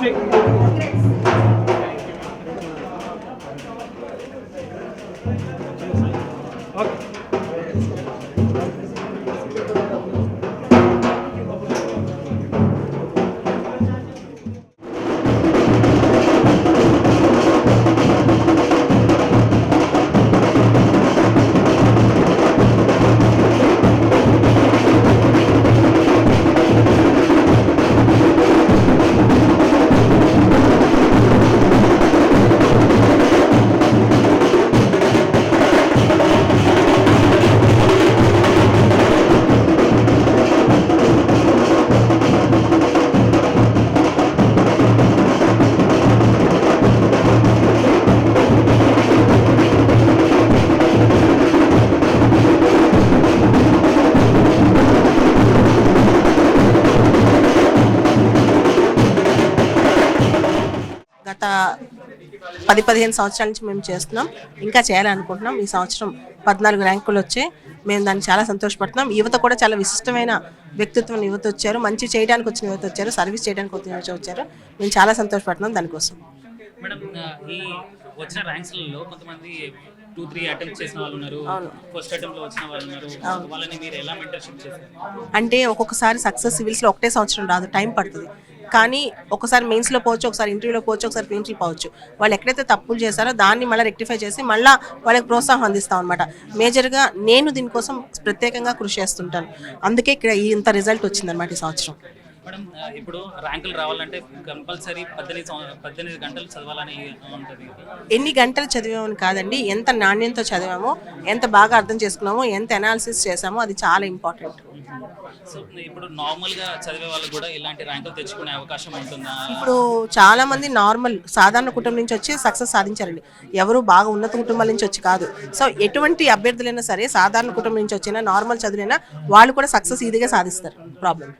week. Okay. గత పది పదిహేను సంవత్సరాల నుంచి మేము చేస్తున్నాం. ఇంకా చేయాలనుకుంటున్నాం. ఈ సంవత్సరం పద్నాలుగు ర్యాంకులు వచ్చాయి. మేము దాన్ని చాలా సంతోషపడుతున్నాం. యువత కూడా చాలా విశిష్టమైన వ్యక్తిత్వం యువత వచ్చారు. మంచి చేయడానికి వచ్చిన యువత వచ్చారు. సర్వీస్ చేయడానికి వచ్చిన యువత వచ్చారు. మేము చాలా సంతోషపడుతున్నాం దానికోసం. మేడం ఆ, ఈ వచ్చిన ర్యాంక్స్లలో కొంతమంది టూ త్రీ అటెంప్ట్ చేసిన వాళ్ళు ఉన్నారు. ఫస్ట్ అటెంప్ట్లో వచ్చిన వాళ్ళు ఉన్నారు. వాళ్ళని మీరు ఎలా మెంటర్షిప్ చేశారు అంటే ఒక్కొక్కసారి సక్సెస్ సివిల్స్లో ఒకటే సంవత్సరం రాదు. టైం పడుతుంది. కానీ ఒకసారి మెయిన్స్లో పోవచ్చు ఒకసారి ఇంటర్వ్యూలో పోవచ్చు ఒకసారి పీఎంసీ పోవచ్చు. వాళ్ళు ఎక్కడైతే తప్పులు చేశారో దాన్ని మళ్ళీ రెక్టిఫై చేసి మళ్ళీ వాళ్ళకి ప్రోత్సాహం అందిస్తాం అనమాట మేజర్గా నేను దీనికోసం ప్రత్యేకంగా కృషి చేస్తుంటాను. అందుకే ఇక్కడ ఇంత రిజల్ట్ వచ్చిందనమాట ఈ సంవత్సరం. మేడం ఆ, ఇప్పుడు ర్యాంకులు రావాలంటే కంపల్సరీ పద్దెనిమిది సంవ- పద్దెనిమిది గంటలు చదవాలని ఉంటుంది. ఎన్ని గంటలు చదివామని కాదండి ఎంత నాణ్యంతో చదివామో ఎంత బాగా అర్థం చేసుకున్నామో ఎంత అనాలిసిస్ చేసామో అది చాలా ఇంపార్టెంట్ సో ఇప్పుడు నార్మల్గా చదివే వాళ్ళు కూడా ఇలాంటి ర్యాంకులు తెచ్చుకునే అవకాశం ఉంటుందా? ఇప్పుడు చాలా మంది నార్మల్ సాధారణ కుటుంబం నుంచి వచ్చి సక్సెస్ సాధించారండి. ఎవరు బాగా ఉన్నత కుటుంబాల నుంచి వచ్చి కాదు. సో ఎటువంటి అభ్యర్థులైనా సరే సాధారణ కుటుంబం నుంచి వచ్చినా నార్మల్ చదువులైనా వాళ్ళు కూడా సక్సెస్ ఈజీగా సాధిస్తారు. ప్రాబ్లం